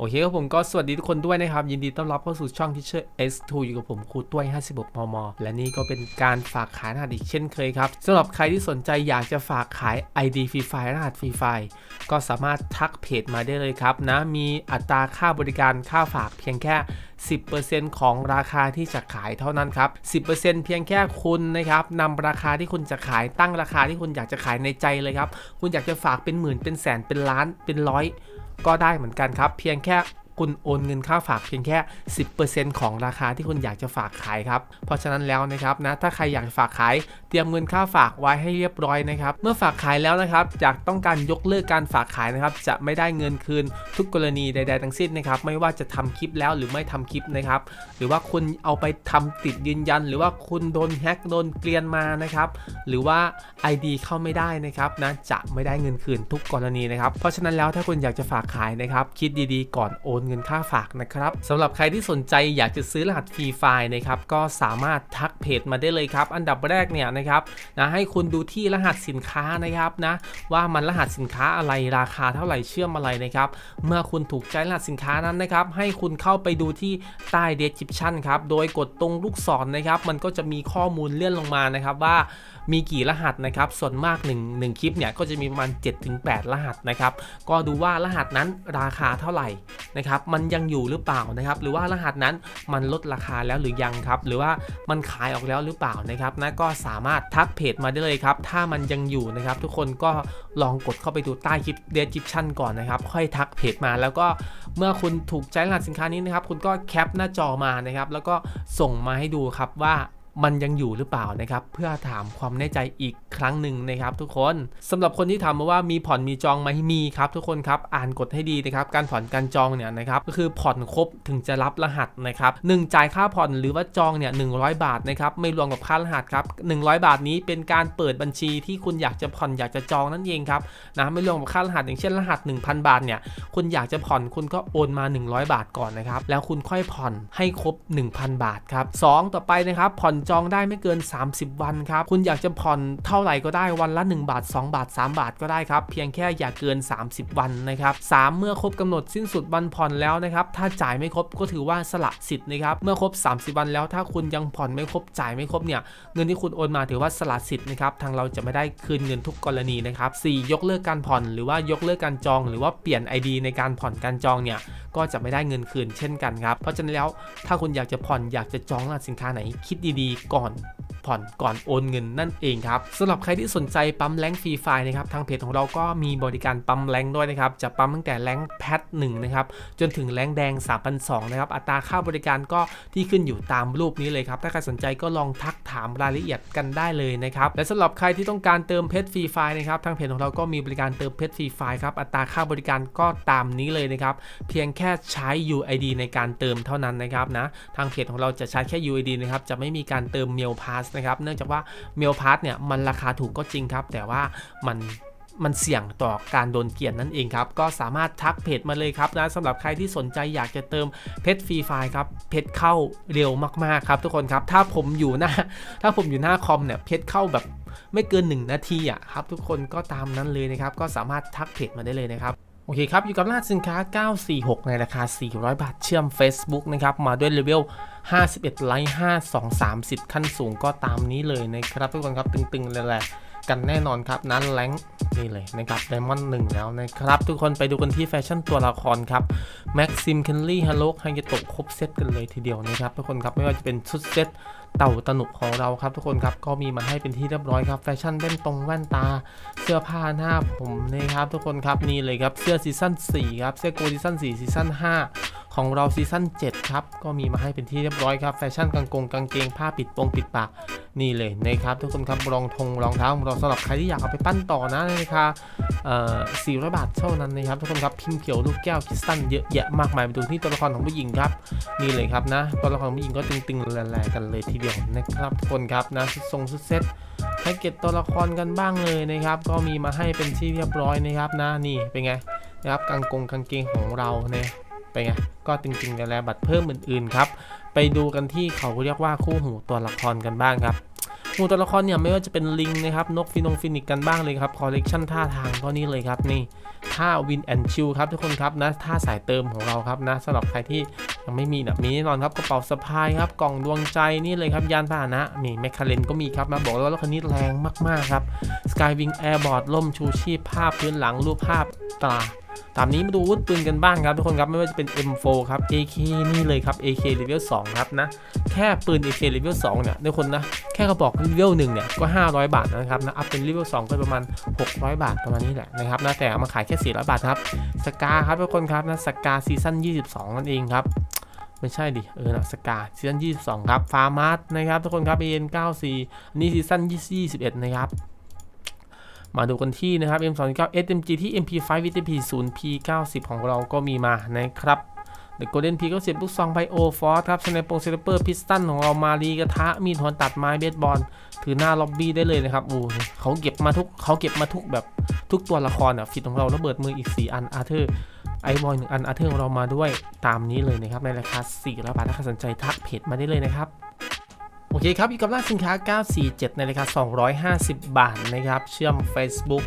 โอเคครับผมก็สวัสดีทุกคนด้วยนะครับ ยินดีต้อนรับเข้าสู่ช่อง Teacher S2 อยู่กับผมครูต้วย 56 มม และนี่ก็เป็นการฝากขายรหัสอีกเช่นเคยครับสำหรับใครที่สนใจอยากจะฝากขาย ID ฟรีไฟล์รหัสฟรีไฟล์ก็สามารถทักเพจมาได้เลยครับนะมีอัตราค่าบริการค่าฝากเพียงแค่ 10%ของราคาที่จะขายเท่านั้นครับ 10%เพียงแค่คุณนะครับนำราคาที่คุณจะขายตั้งราคาที่คุณอยากจะขายในใจเลยครับ คุณอยากจะฝากเป็นหมื่นเป็นแสนเป็นล้านเป็นร้อย ก็ได้เหมือนกันครับ เพียงแค่ คุณโอนเงินค่าฝากเพียงแค่ 10%ของราคาที่คุณอยากจะฝากขายครับ เพราะฉะนั้นแล้วนะครับนะถ้าใครอยากฝากขายเตรียมเงินค่าฝากไว้ให้เรียบร้อยนะครับ เมื่อฝากขายแล้วนะครับอยากต้องการยกเลิกการฝากขายนะครับ จะไม่ได้เงินคืนทุกกรณีใด ๆ ทั้งสิ้นนะครับ ไม่ว่าจะทำคลิปแล้วหรือไม่ทำคลิปนะครับ หรือว่าคุณเอาไปทำติดยืนยัน หรือว่าคุณโดนแฮ็กโดนเกลียนมานะครับ หรือว่า ID เข้าไม่ได้นะครับนะจะไม่ได้เงินคืนทุกกรณีนะครับ เพราะฉะนั้นแล้วถ้าคุณอยากจะฝากขายนะครับ คิดดีๆ ก่อนโอนเงินค่าฝากนะครับสำหรับใครที่สนใจอยากจะซื้อรหัสฟรีไฟล์นะครับก็สามารถทักเพจมาได้เลยครับ อันดับแรกเนี่ยนะครับนะให้คุณดูที่รหัสสินค้านะครับนะว่ามันรหัสสินค้าอะไรราคาเท่าไหร่เชื่อมอะไรนะครับ เมื่อคุณถูกใจรหัสสินค้านั้นนะครับ ให้คุณเข้าไปดูที่ใต้ description ครับโดยกดตรงลูกศรนะครับ มันก็จะมีข้อมูลเลื่อนลงมานะครับว่า มีกี่รหัสนะครับ ส่วนมาก1 1คลิปเนี่ยก็จะมีประมาณ 7-8 รหัสนะครับ ก็ดูว่ารหัสนั้นราคาเท่าไหร่นะครับมันยังอยู่หรือเปล่านะครับ หรือว่ารหัสนั้นมันลดราคาแล้วหรือยังครับ หรือว่ามันขายออกแล้วหรือเปล่านะครับนะก็สามารถทักเพจมาได้เลยครับ ถ้ามันยังอยู่นะครับ ทุกคนก็ลองกดเข้าไปดูใต้คลิป description ก่อนนะครับ ค่อยทักเพจมาแล้วก็เมื่อคุณถูกใจรหัสสินค้านี้นะครับ คุณก็แคปหน้าจอมานะครับ แล้วก็ส่งมาให้ดูครับว่า มันยังอยู่หรือเปล่านะครับ เพื่อถามความแน่ใจอีกครั้งหนึ่งนะครับ ทุกคนสำหรับคนที่ถามมาว่ามีผ่อนมีจองไหมมีครับ ทุกคนครับอ่านกฎให้ดีนะครับ การผ่อนการจองเนี่ยนะครับก็คือผ่อนครบถึงจะรับรหัสนะครับหนึ่งจ่ายค่าผ่อนหรือว่าจองเนี่ยหนึ่งบาทนะครับไม่รวมกับค่ารหัสครับ100 บาทนี้เป็นการเปิดบัญชีที่คุณอยากจะผ่อนอยากจะจองนั่นเองครับนะไม่รวมกับค่ารหัสอย่างเช่นรหัส 1,000 บาทเนี่ยคุณอยากจะผ่อนคุณก็โอนมา 100 บาทก่อนนะครับแล้วคุณค่อยผ่อนให้ครบ 1,000 บาทครับสองต่อไปนะครับผ่อนจองได้ไม่เกิน 30 วันครับ คุณอยากจะผ่อนเท่าไหร่ก็ได้วันละ 1 บาท 2 บาท 3 บาทก็ได้ครับ เพียงแค่อย่าเกิน 30 วันนะครับสามเมื่อครบกำหนดสิ้นสุดวันผ่อนแล้วนะครับ ถ้าจ่ายไม่ครบก็ถือว่าสละสิทธิ์นะครับ เมื่อครบ 30 วันแล้วถ้าคุณยังผ่อนไม่ครบจ่ายไม่ครบเนี่ยเงินที่คุณโอนมาถือว่าสละสิทธิ์นะครับ ทางเราจะไม่ได้คืนเงินทุกกรณีนะครับสี่ยกเลิกการผ่อนหรือว่ายกเลิกการจอง หรือว่าเปลี่ยน ID ในการผ่อนการจองเนี่ยก็จะไม่ได้เงินคืนเช่นกันครับเพราะฉะนั้นแล้วถ้าคุณอยากจะผ่อนอยากจะจองสินค้าไหนคิดดีก่อน ผ่อนก่อนโอนเงินนั่นเองครับสำหรับใครที่สนใจปั๊มแรงฟรีไฟล์นะครับทางเพจของเราก็มีบริการปั๊มแรงด้วยนะครับจะปั๊มตั้งแต่แรงแพทหนึ่งนะครับจนถึงแรงแดง 3,200นะครับอัตราค่าบริการก็ที่ขึ้นอยู่ตามรูปนี้เลยครับถ้าใครสนใจก็ลองทักถามรายละเอียดกันได้เลยนะครับและสำหรับใครที่ต้องการเติมเพชรฟรีไฟล์นะครับทางเพจของเราก็มีบริการเติมเพชรฟรีไฟล์ครับอัตราค่าบริการก็ตามนี้เลยนะครับเพียงแค่ใช้ UID ในการเติมเท่านั้นนะครับนะทางเพจของเราจะใช้แค่ UID นะครับจะไม่มีการเติม Mail Pass นะครับ เนื่องจากว่าเมลพาร์ทเนี่ยมันราคาถูกก็จริงครับ แต่ว่ามันมันเสี่ยงต่อการโดนเกลียนนั่นเองครับ ก็สามารถทักเพจมาเลยครับนะสำหรับใครที่สนใจอยากจะเติมเพชรฟรีไฟล์ครับ เพชรเข้าเร็วมากๆครับทุกคนครับ ถ้าผมอยู่หน้า ถ้าผมอยู่หน้าคอมเนี่ย เพชรเข้าแบบไม่เกิน 1 นาทีอะครับ ทุกคนก็ตามนั้นเลยนะครับ ก็สามารถทักเพจมาได้เลยนะครับ อเคครับ อยู่กับรหัสสินค้า 946 ในราคา 400 บาท เชื่อม Facebook นะครับ มาด้วยเลเวล 51 ไลท์5 2 30 ขั้นสูงก็ตามนี้เลยนะครับ ทุกคนครับ ตึงๆเลยแหละกันแน่นอนครับนั้นแรงนี่เลยนะครับไดมอนด์หนึ่งแล้วนะครับ ทุกคนไปดูกันที่แฟชั่นตัวละครครับแม็กซิมเคนลี่ฮัลโลกไฮยโตะครบเซตกันเลยทีเดียวนะครับ ทุกคนครับไม่ว่าจะเป็นชุดเซต เต่าตนุกของเราครับทุกคนครับก็มีมาให้เป็นที่เรียบร้อยครับแฟชั่นแว่นตรงแว่นตา เสื้อผ้าหน้าผมนะครับทุกคนครับนี่เลยครับเสื้อซีซั่น4ครับเสื้อโกซีซั่น4ซีซั่น5 ของเราซีซั่น7ครับก็มีมาให้เป็นที่เรียบร้อยครับแฟชั่นกางกงกางเกงผ้าปิดปงปิดปากนี่เลยนะครับทุกคนครับรองทงรองเท้าของเราสำหรับใครที่อยากเอาไปปั้นต่อนะในราคาเอ่อ400บาทเท่านั้นนะครับทุกคนครับพิมพ์เขียวลูกแก้วคิสตัลเยอะแยะมากมายไปดูที่ตัวละครของผู้หญิงครับนี่เลยครับนะตัวละครของผู้หญิงก็ตึงๆแหลๆกันเลยทีเดียวนะครับคนครับนะชุดทรงชุดเซ็ตแพ็กเกจตัวละครกันบ้างเลยนะครับ ก็มีมาให้เป็นที่เรียบร้อยนะครับนะนี่เป็นไงนะครับกางกงกางเกงของเราเนี่ยเป็นไงก็จริงๆกันแล้วบัตรเพิ่มอื่นๆครับ ไปดูกันที่เขาเรียกว่าคู่หูตัวละครกันบ้างครับ หูตัวละครเนี่ยไม่ว่าจะเป็นลิงนะครับนกฟินงฟินิกกันบ้างเลยครับคอลเลกชันท่าทางก็นี่เลยครับนี่ท่าวินแอนชิลครับทุกคนครับนะท่าสายเติมของเราครับนะสำหรับใครที่ยังไม่มีนะมีแน่นอนครับกระเป๋าสะพายครับกล่องดวงใจนี่เลยครับยานพาหนะนี่แมคคาเรนก็มีครับนะบอกเลยว่ารถคันนี้แรงมากๆครับ Skywing Airboard ล่มชูชีพภาพพื้นหลังรูปภาพตรา ตามนี้มาดูอาวุธปืนกันบ้างครับทุกคนครับไม่ว่าจะเป็น M4 ครับ AK นี่เลยครับ AK Level 2ครับนะแค่ปืน AK Level 2เนี่ยทุกคนนะแค่กระบอก Level 1เนี่ยก็ 500 บาทนะครับนะอัพเป็น Level 2 ก็ประมาณ 600 บาทประมาณนี้แหละนะครับนะแต่เอามาขายแค่ 400 บาทครับสกาครับทุกคนครับนะสกาซีซั่น22นั่นเองครับไม่ใช่ดิ เออนะสกาซีซั่น22 ครับ ฟาร์มาร์นะครับ ทุกคนครับ AN 94อันนี้ซีซั่น21 นะครับ มาดูกันที่นะครับ M29 SMG ที่ MP5 VTP 0 P90 ของเราก็มีมานะครับ The Golden P ก็เสียบลูกซองไบโอฟอร์ครับสไนปงเซเลเปอร์พิสตันของเรามารีกระทะ มีดหัวตัดไม้เบสบอลถือหน้าล็อบบี้ได้เลยนะครับ อู้เขาเก็บมาทุกเขาเก็บมาทุกแบบทุกตัวละครอะฟิตของเราระเบิดมืออีก 4 อันอาร์เธอร์ไอบอยหนึ่งอันอาร์เธอร์ของเรามาด้วยตามนี้เลยนะครับ ในราคา4ร้อยบาทถ้าใครสนใจทักเพจมาได้เลยนะครับ โอเคครับอยู่กับร้านสินค้า 947 ในราคา 250 บาทนะครับ เชื่อม Facebook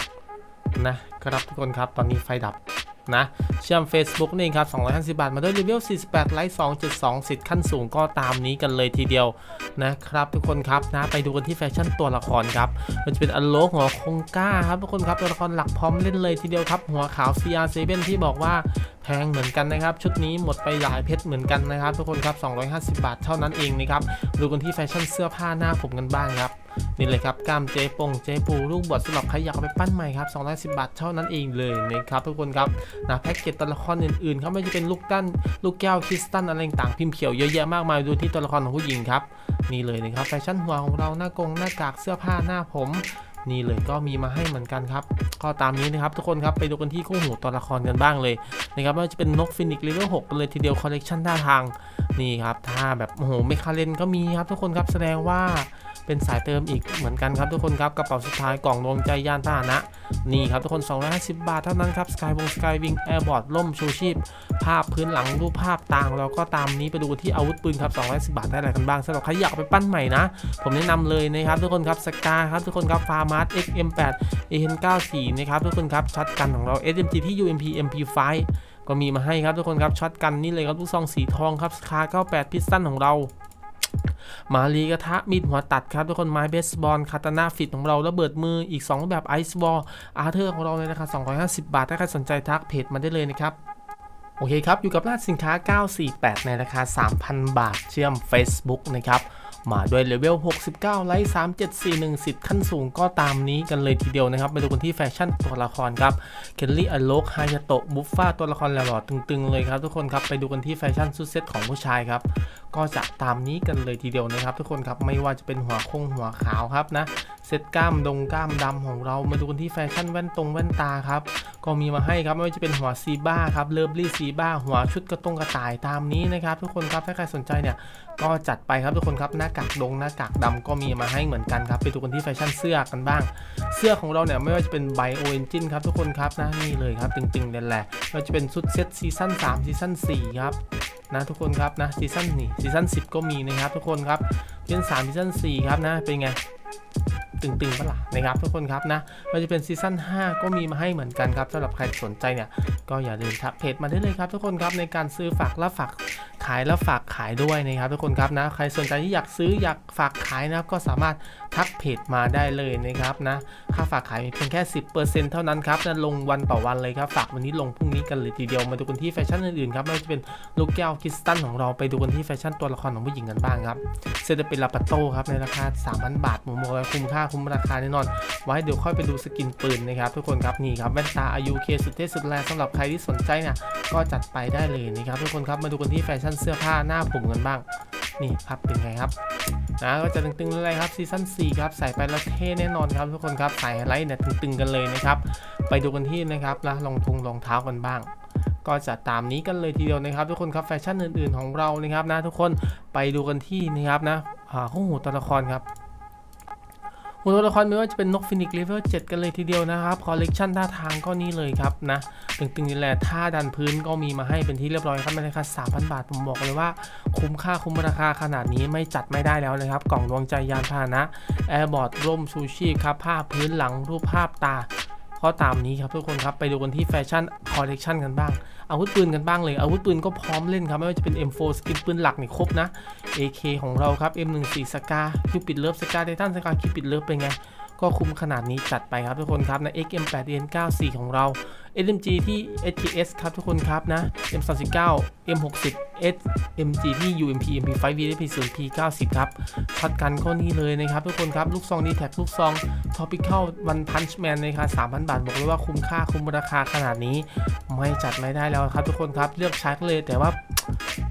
นะครับทุกคนครับ ตอนนี้ไฟดับนะ เชื่อม Facebook นี่ครับ 250 บาท มาด้วยรีวิว48 ไลค์2.2 สิทธิ์ขั้นสูงก็ตามนี้กันเลยทีเดียวนะครับทุกคนครับนะไปดูกันที่แฟชั่นตัวละครครับมันจะเป็นอโลกหัวคงก้าครับทุกคนครับตัวละครหลักพร้อมเล่นเลยทีเดียวครับหัวขาว CR7 ที่บอกว่าแพงเหมือนกันนะครับชุดนี้หมดไปหลายเพชรเหมือนกันนะครับทุกคนครับ 250 บาทเท่านั้นเองนะครับดูกันที่แฟชั่นเสื้อผ้าหน้าผมกันบ้างครับนี่เลยครับกล้ามเจปงเจปูลูกบอดสำหรับใครอยากไปปั้นใหม่ครับ210บาทเท่านั้นเองเลยนะครับทุกคนครับนะแพ็กเกจตัวละครอื่นๆครับไม่ว่าจะเป็นลูกตั้นลูกแก้วคริสตัลอะไรต่างพิมพ์เขียวเยอะแยะมากมายดูที่ตัวละครของผู้หญิงครับนี่เลยนะครับแฟชั่นหัวของเราหน้ากงหน้ากากเสื้อผ้าหน้าผม นี่เลยก็มีมาให้เหมือนกันครับก็ตามนี้นะครับทุกคนครับไปดูกันที่คู่หูตัวละครกันบ้างเลยนะครับว่าจะเป็นนกฟินิกซ์เลเวล6กันเลยทีเดียวคอลเลกชันท่าทางนี่ครับถ้าแบบโอ้โหเมคาเลนก็มีครับทุกคนครับแสดงว่า เป็นสายเติมอีกเหมือนกันครับทุกคนครับกระเป๋าสุดท้ายกล่องดวงใจยานพาหนะนี่ครับทุกคน 250 บาทเท่านั้นครับสกายวงสกายวิงแอร์บอร์ดล่มชูชีพ ภาพพื้นหลังรูปภาพต่างเราก็ตามนี้ไปดูที่อาวุธปืนครับ210 บาทได้อะไรกันบ้างสำหรับใครอยากไปปั้นใหม่นะ ผมแนะนำเลยนะครับทุกคนครับสกาครับทุกคนครับฟาร์มาร์ XM8 AN94 นะครับทุกคนครับช็อตกันของเรา SMG ที่ UMP MP5 ก็มีมาให้ครับทุกคนครับช็อตกันนี่เลยครับลูกซองสีทองครับคา98 พิสตันของเรา มารีกระทะมีดหัวตัดครับทุกคนไม้เบสบอลคาตานาฟิตของเราระเบิดมืออีก2รูปแบบไอซ์บอลอาร์เธอร์ของเราเลยนะครับ250 บาท ถ้าใครสนใจทักเพจมาได้เลยนะครับโอเคครับ อยู่กับร้านสินค้า 948 ในราคา 3,000 บาท เชื่อม Facebook นะครับ มาด้วยเลเวล 69 ไลท์ 3741สิทธิ์ขั้นสูงก็ตามนี้กันเลยทีเดียวนะครับ ไปดูกันที่แฟชั่นตัวละครครับ เคลลี่อโลกไฮยาโตะ บุฟฟ้าตัวละครหล่อๆตึงๆ เลยครับทุกคนครับ ไปดูกันที่แฟชั่นชุดเซ็ตของผู้ชายครับ ก็จะตามนี้กันเลยทีเดียวนะครับทุกคนครับไม่ว่าจะเป็นหัวคงหัวขาวครับนะเซตกล้ามดงกล้ามดำของเรามาดูกันที่แฟชั่นแว่นตรงแว่นตาครับก็มีมาให้ครับไม่ว่าจะเป็นหัวซีบ้าครับเลิฟลี่ซีบ้าหัวชุดกระตรงกระต่ายตามนี้นะครับทุกคนครับถ้าใครสนใจเนี่ยก็จัดไปครับทุกคนครับหน้ากากดงหน้ากากดำก็มีมาให้เหมือนกันครับไปดูกันที่แฟชั่นเสื้อกันบ้าง เสื้อของเราเนี่ยไม่ว่าจะเป็นไบโอเอนจินครับทุกคนครับนะนี่เลยครับตึงๆนั่นแหละไม่ว่าจะเป็นชุดเซตซีซั่น3ซีซั่น4ครับ นะทุกคนครับนะซีซั่นนี่ซีซั่น10 ก็มีนะครับทุกคนครับซีซั่น3ซีซั่น4ครับนะเป็นไงตึงๆปะล่ะนะครับทุกคนครับนะมันจะเป็นซีซั่น5 ก็มีมาให้เหมือนกันครับสำหรับใครสนใจเนี่ยก็อย่าลืมทักเพจมาได้เลยครับทุกคนครับในการซื้อฝากและฝาก ขายและฝากขายด้วยนะครับทุกคนครับนะใครสนใจที่อยากซื้ออยากฝากขายนะครับก็สามารถทักเพจมาได้เลยนะครับนะค่าฝากขายมีเพียงแค่ 10%เท่านั้นครับนะลงวันต่อวันเลยครับฝากวันนี้ลงพรุ่งนี้กันเลยทีเดียวมาดูกันที่แฟชั่นอื่นๆครับไม่ว่าจะเป็นลูกแก้วคริสตัลของเราไปดูกันที่แฟชั่นตัวละครของผู้หญิงกันบ้างครับเซตเป็นลาปาโต้ครับในราคา 3,000 บาทผมบอกเลยคุ้มค่าคุ้มราคาแน่นอน ไว้เดี๋ยวค่อยไปดูสกินปืนนะครับทุกคนครับนี่ครับแว่นตาอายุเคสุดเท่สุดแรงสำหรับใครที่สนใจเนี่ยก็จัดไปได้เลยนะครับทุกคนครับมาดูกันที่แฟชั่นเสื้อผ้าหน้าผมกันบ้าง นี่ครับเป็นไงครับนะก็จะตึงๆเลยครับซีซั่น4ครับใส่ไปแล้วเท่แน่นอนครับทุกคนครับใส่ไฮไลท์เนี่ยตึงๆกันเลยนะครับ ไปดูกันที่นะครับนะรองทงรองเท้ากันบ้าง ก็จะตามนี้กันเลยทีเดียวนะครับ ทุกคนครับแฟชั่นอื่นๆของเรานะครับนะทุกคนไปดูกันที่นะครับนะอ่าคู่หูตัวละครครับ หูตัวละครไม่ว่าจะเป็นนกฟินิกเลเวล7กันเลยทีเดียวนะครับคอลเลกชันท่าทางก็นี่เลยครับนะตึงๆนี่แหละท่าดันพื้นก็มีมาให้เป็นที่เรียบร้อยครับในราคา3,000 บาท ผมบอกเลยว่า คุ้มค่าคุ้มราคาขนาดนี้ไม่จัดไม่ได้แล้วนะครับ กล่องดวงใจยานพาหนะแอร์บอร์ดร่มชูชีพครับภาพพื้นหลังรูปภาพตาก็ตามนี้ครับทุกคนครับไปดูกันที่แฟชั่นคอลเลกชันกันบ้าง อาวุธปืนกันบ้างเลย อาวุธปืนก็พร้อมเล่นครับ ไม่ว่าจะเป็น M4 สกินปืนหลักนี่ครบนะ AK ของเราครับ M14 สกาคิวปิดเลิฟสกาไททันสกาคิวปิดเลิฟเป็นไง ก็คุ้มขนาดนี้จัดไปครับทุกคนครับนะ XM8 N94 ของเรา SMG ที่ SKS ครับทุกคนครับนะ M39 M60 SMG ที่ UMP MP5 VDP 0 P90 ครับช็อตกันก็นี่เลยนะครับทุกคนครับ ลูกซองดีแท็กลูกซอง Topical One Punch Man ในราคา3,000 บาท บอกเลยว่าคุ้มค่าคุ้มราคาขนาดนี้ ไม่จัดไม่ได้แล้วครับทุกคนครับ เลือกใช้เลยแต่ว่า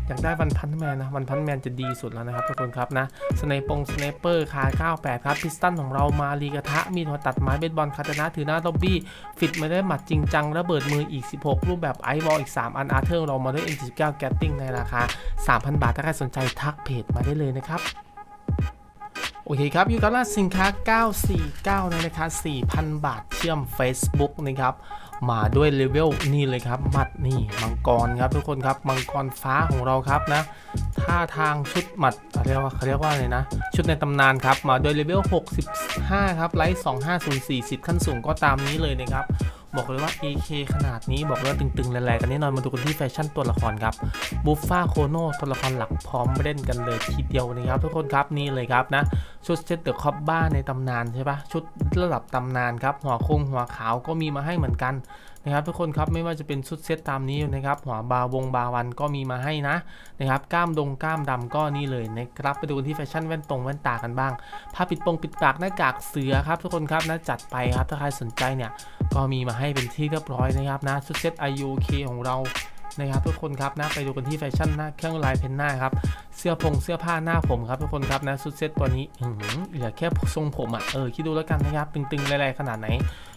อยากได้วันพันแมนนะวันพันแมนจะดีสุดแล้วนะครับทุกคนครับนะสไนปงสไนเปอร์คา98 ครับ พิสตันของเรามารีกระทะ มีดหัวตัดไม้เบสบอลคาตานะถือหน้าล็อบบี้ ฟิตมาได้หมัดจริงจังระเบิดมืออีก 16 รูปแบบไอวอลอีก 3 อันอาร์เธอร์เรามาด้วย M79 แกตติ้งในราคา 3,000 บาทถ้าใครสนใจทักเพจมาได้เลยนะครับโอเคครับอยู่กับร้านสินค้า 949 ในราคา 4,000 บาทเชื่อม Facebook นะครับ มาด้วยเลเวลนี่เลยครับมัดนี่มังกรครับทุกคนครับมังกรฟ้าของเราครับนะท่าทางชุดหมัดเรียกว่าเขาเรียกว่าอะไรนะ ชุดในตำนานครับมาด้วยเลเวล65 ครับไลท์250 40ขั้นสูงก็ตามนี้เลยนะครับ บอกเลยว่า AK ขนาดนี้บอกเลยว่าตึงๆแรงๆกันแน่นอนมาดูกันที่แฟชั่นตัวละครครับบูฟฟาโคโนตัวละครหลักพร้อมเล่นกันเลยทีเดียวนะครับทุกคนครับนี่เลยครับนะชุดเซตเดอะคอปบ้าในตำนานใช่ปะชุดระดับตำนานครับหัวคงหัวขาวก็มีมาให้เหมือนกัน นะครับทุกคนครับไม่ว่าจะเป็นชุดเซตตามนี้นะครับหัวบาวงบาวันก็มีมาให้นะนะครับกล้ามดงกล้ามดำก็นี่เลยนะครับไปดูกันที่แฟชั่นแว่นตรงแว่นตากันบ้างผ้าปิดปงปิดปากหน้ากากเสือครับทุกคนครับนะจัดไปครับถ้าใครสนใจเนี่ยก็มีมาให้เป็นที่เรียบร้อยนะครับนะชุดเซต IUK ของเรานะครับทุกคนครับนะไปดูกันที่แฟชั่นหน้าเครื่องลายเพนหน้าครับเสื้อพงเสื้อผ้าหน้าผมครับทุกคนครับนะชุดเซตตัวนี้อื้ออเหลือแค่ทรงผมอะเออคิดดูแล้วกันนะครับตึงๆอะไรๆขนาดไหน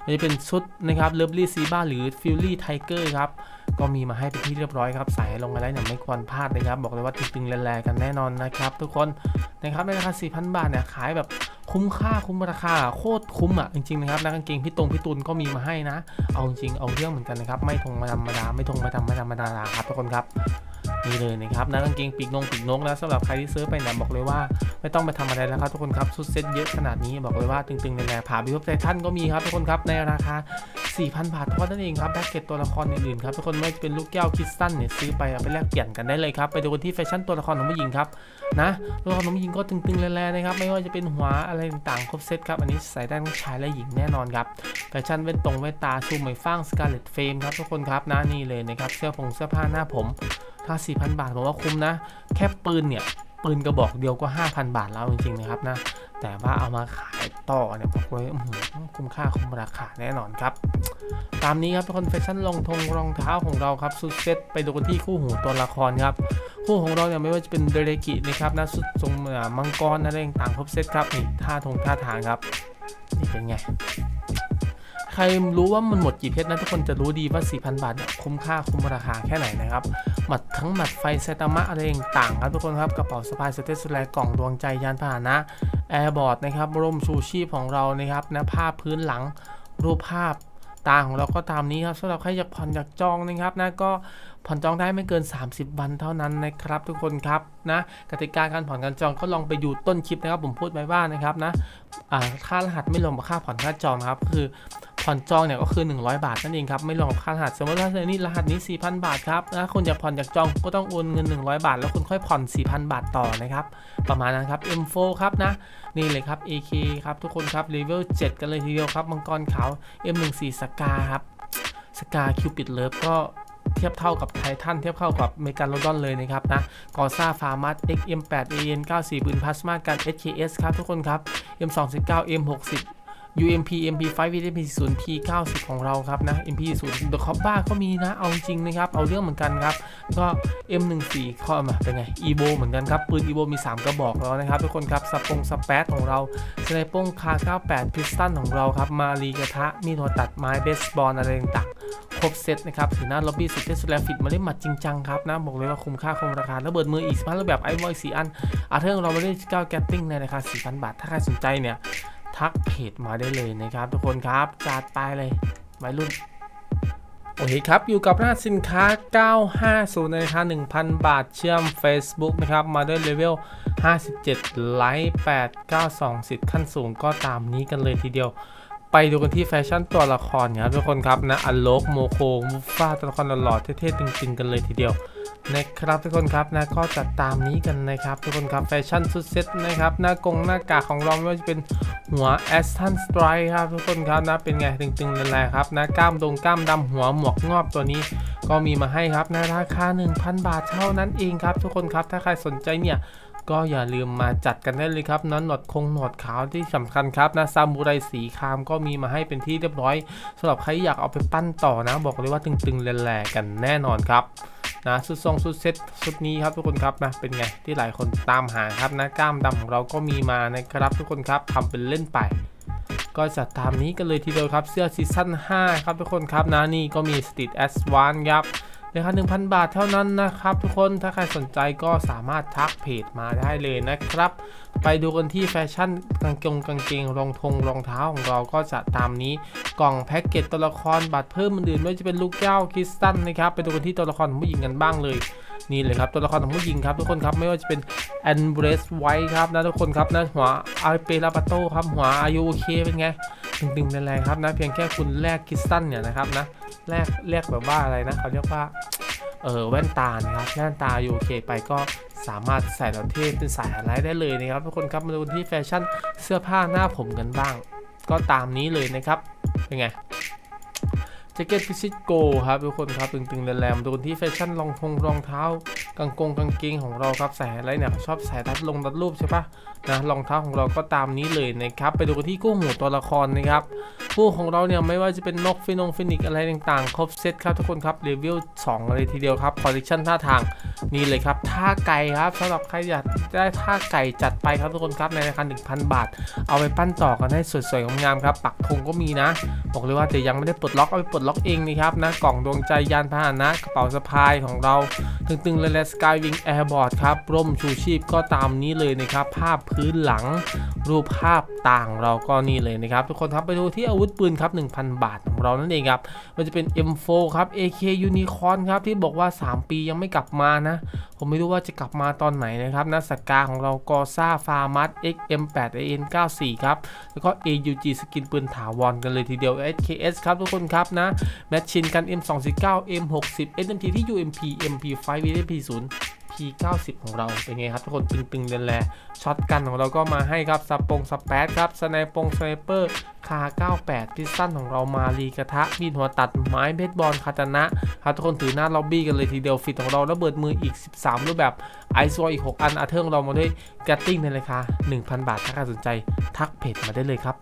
นจะเป็นชุดนะครับเลิฟลี่ซีบ้าหรือฟิลลี่ไทเกอร์ครับ ก็มีมาให้เป็นที่เรียบร้อยครับใส่ลงไปแล้วเนี่ยไม่ควรพลาดนะครับ บอกเลยว่าตึงๆแรงๆกันแน่นอนนะครับ ทุกคนนะครับในราคา 4,000 บาทเนี่ยขายแบบคุ้มค่าคุ้มราคาโคตรคุ้มอะจริงๆนะครับแล้วกางเกงพี่ตรงพี่ตุลก็มีมาให้นะ เอาจริงเอาเรื่องเหมือนกันนะครับ ไม่ทงมาธรรมดาไม่ทงมาธรรมดาธรรมดาครับทุกคนครับ นี่เลยนะครับนะกางเกงปีกนงปีกนกแล้วสำหรับใครที่ซื้อไปเนี่ยบอกเลยว่า ไม่ต้องไปทำอะไรแล้วครับทุกคนครับชุดเซ็ตเยอะขนาดนี้บอกเลยว่าตึงๆในแรงผ่าบิวไททันก็มีครับทุกคนครับในราคา 4,000 บาทเท่านั้นเองครับแพ็กเกจตัวละครอื่นๆครับทุกคนไม่ว่าจะเป็นลูกแก้วคิสตัลเนี่ยซื้อไปเอาไปแลกเปลี่ยนกันได้เลยครับไปดูกันที่แฟชั่นตัวละครของผู้หญิงครับนะตัวละครของผู้หญิงก็ตึงๆแรงๆนะครับไม่ว่าจะเป็นหัวอะไรต่างๆครบเซตครับอันนี้ใส่ได้ทั้งชายและหญิงแน่นอนครับแฟชั่นเว้นตรงเว้นตาซูมไหมฟ้างสกาเลตเฟมครับทุกคนครับนะนี่เลยนะครับเสื้อผงเสื้อผ้าหน้าผม ถ้า 4,000 บาทผมว่าคุ้มนะ แค่ปืนเนี่ย ปืนกระบอกเดียวก็ 5,000 บาทแล้วจริงๆนะครับนะ แต่ว่าเอามาขายต่อเนี่ยบอกเลยคุ้มค่าคุ้มราคาแน่นอนครับ ตามนี้ครับทุกคนแฟชั่นรองทงรองเท้าของเราครับสุดเซตไปดูกันที่คู่หูตัวละครครับคู่ของเราเนี่ยไม่ว่าจะเป็นเดเรกินะครับนะสุดทรงมังกรอะไรต่างๆครบเซตครับนี่ท่าทงท่าทางครับนี่เป็นไง ใครรู้ว่ามันหมดกี่เพชรนะทุกคนจะรู้ดีว่า 4,000 บาทเนี่ยคุ้มค่าคุ้มราคาแค่ไหนนะครับหมัดทั้งหมัดไฟไซตามะอะไรต่างครับทุกคนครับกระเป๋าสะพายสเตสแลกล่องดวงใจยานพาหนะแอร์บอร์ดนะครับร่มชูชีพของเรานะครับนะภาพพื้นหลังรูปภาพตาของเราก็ตามนี้ครับสำหรับใครอยากผ่อนอยากจองนะครับนะก็ผ่อนจองได้ไม่เกิน 30 วันเท่านั้นนะครับ ทุกคนครับนะกติกาการผ่อนการจองก็ลองไปดูต้นคลิปนะครับ ผมพูดไว้ว่านะครับนะอ่าค่ารหัสไม่รวมกับค่าผ่อนค่าจองนะครับ คือ ผ่อนจองเนี่ยก็คือ 100 บาทนั่นเองครับ ไม่รวมกับค่ารหัสสมมติว่านี่รหัสนี้ 4,000 บาทครับนะคุณอยากผ่อนอยากจองก็ต้องโอนเงิน 100 บาท แล้วคุณค่อยผ่อน 4,000 บาทต่อนะครับ ประมาณนั้นครับ M4 ครับนะ นี่เลยครับ AK ครับทุกคนครับเลเวล7กันเลยทีเดียวครับมังกรขาว M14 สกาครับสกาคิวปิดเลิฟก็เทียบเท่ากับไททันเทียบเท่ากับเมกาโลดอนเลยนะครับนะกอซ่าฟาร์มัส XM8 AN94 ปืนพลาสมากัน HKS ครับทุกคนครับ M219 M60 UMP MP5 VDP 0 P90 ของเราครับนะ MP 0 The Coppa ก็มีนะ เอาจริงนะครับ เอาเรื่องเหมือนกันครับ ก็ M14 ข้อมาเป็นไง EVO เหมือนกันครับ ปืน EVO มี 3 กระบอกแล้วนะครับ ทุกคนครับสปงสเปซของเราสไนปงคา98พิสตันของเราครับ มารีกระทะ มีดหัวตัดไม้เบสบอลอะไรต่างๆครบเซตนะครับถือหน้าล็อบบี้สุดเทสแลฟิตมาเล่นหมัดจริงจังครับนะบอกเลยว่าคุ้มค่าคุ้มราคาแล้วเบิดมืออีกสิบห้ารูปแบบไอวอยสีอันอาเทอร์ของเรามาเล่น9แกตติ้งในราคา4,000บาท ถ้าใครสนใจเนี่ย ทักเพจมาได้เลยนะครับทุกคนครับจัดไปเลยวัยรุ่นโอเคครับ อยู่กับรหัสสินค้า 950 ในราคา 1,000 บาทเชื่อม Facebook นะครับ มาด้วยเลเวล 57 ไลท์ 8 9 2 10ขั้นสูงก็ตามนี้กันเลยทีเดียว ไปดูกันที่แฟชั่นตัวละครครับทุกคนครับนะอันโลกโมโคมูฟ่าตัวละครหล่อๆเท่ๆตึงๆกันเลยทีเดียว นะครับทุกคนครับนะก็จัดตามนี้กันนะครับทุกคนครับแฟชั่นสุดเซ็ตนะครับหน้ากงหน้ากากของเราไม่ว่าจะเป็นหัวแอสตันสไตร์ครับทุกคนครับนะเป็นไงตึงๆแรงๆครับนะกล้ามดงกล้ามดำหัวหมวกงอบตัวนี้ ก็มีมาให้ครับในราคา 1,000 บาทเท่านั้นเองครับทุกคนครับถ้าใครสนใจเนี่ยก็อย่าลืมมาจัดกันได้เลยครับนั้นหนวดคงหนวดขาวที่สำคัญครับนะซามูไรสีครามก็มีมาให้เป็นที่เรียบร้อยสำหรับใครอยากเอาไปปั้นต่อนะ บอกเลยว่าตึงๆแหล่ๆกันแน่นอนครับ นะสุดทรงสุดเซ็ตสุดนี้ครับทุกคนครับนะเป็นไงที่หลายคนตามหาครับนะกล้ามดำของเราก็มีมานะครับทุกคนครับทำเป็นเล่นไป ก็จะตามนี้กันเลยทีเดียวครับเสื้อซีซั่น5ครับทุกคนครับนะนี่ก็มีสต e ี t แอสวานครับ ราคา1,000 บาทเท่านั้นนะครับ ทุกคนถ้าใครสนใจก็สามารถทักเพจมาได้เลยนะครับ ไปดูกันที่แฟชั่นกางเกงกางเกงรองทงรองเท้าของเราก็จะตามนี้กล่องแพ็กเกจตัวละครบัตรเพิ่มอื่นไม่ว่าจะเป็นลูกแก้วคริสตันนะครับไปดูกันที่ตัวละครของผู้หญิงกันบ้างเลยนี่เลยครับตัวละครของผู้หญิงครับทุกคนครับไม่ว่าจะเป็นแอนเบรสไวท์ครับนะทุกคนครับนะหัวอาเปราปาโต้ครับหัวอายุโอเคเป็นไง ดึงๆแรงๆครับนะ เพียงแค่คุณแลกคริสตันเนี่ยนะครับนะแลกแลกแบบว่าอะไรนะเขาเรียกว่าเออแว่นตานะครับแว่นตายูเคไปก็สามารถใส่แล้วเท่เป็นสายอะไรได้เลยนะครับทุกคนครับมาดูที่แฟชั่นเสื้อผ้าหน้าผมกันบ้าง ก็ตามนี้เลยนะครับเป็นไง แจ็คเก็ตพิชิตโกครับทุกคนครับตึงๆแรงๆมดูที่แฟชั่นรองทงรองเท้ากางกงกางเกงของเราครับใส่อะไรเนี่ยชอบใส่รัดลงรัดรูปใช่ปะนะรองเท้าของเราก็ตามนี้เลยนะครับไปดูกันที่กู้หูตัวละครนะครับผู้ของเราเนี่ยไม่ว่าจะเป็นนกฟินงฟินิกอะไรต่างๆ ครบเซตครับทุกคนครับเลเวล2เลยทีเดียวครับคอลเลคชันท่าทางนี่เลยครับท่าไก่ครับสำหรับใครอยากได้ท่าไก่จัดไปครับทุกคนครับในราคา1,000 บาท เอาไปปั้นต่อกันให้สวยๆงามๆครับปักธงก็มีนะ บอกเลยว่าแต่ยังไม่ได้ปลดล็อกเอาไปปลดล็อกเองนี่ครับนะกล่องดวงใจยานพาหนะกระเป๋าสะพายของเราตึงๆเลยและสกายวิงแอร์บอร์ดครับร่มชูชีพก็ตามนี้เลยนะครับ ภาพพื้นหลังรูปภาพต่างเราก็นี่เลยนะครับ ทุกคนครับไปดูที่อาวุธปืนครับ 1,000 บาทของเรานั่นเองครับ มันจะเป็น M4 ครับ AK Unicorn ครับ ที่บอกว่า 3 ปียังไม่กลับมานะ ผมไม่รู้ว่าจะกลับมาตอนไหนนะครับนะสกาของเรากอซ่าฟาร์มัส XM8 AN94 ครับ แล้วก็ AUG สกินปืนถาวรกันเลยทีเดียว SKS ครับทุกคนครับนะแมชชินกัน M249 M60 SMT ที่ UMP MP5 VMP0 P90 ของเราเป็นไงครับทุกคนตึงๆแลช็อตกันของเราก็มาให้ครับสปงสเปซครับสไนปงสไนเปอร์คา 98พิสตันของเรามารีกระทะ มีหัวตัดไม้เบสบอลคาตานะครับทุกคนถือหน้าล็อบบี้กันเลยทีเดียวฟิตของเราระเบิดมืออีก 13 รูปแบบไอซ์วออีก 6 อันอาเทิร์ของเรามาด้วยแกตติ้งในราคา 1,000 บาทถ้าใครสนใจทักเพจมาได้เลยครับ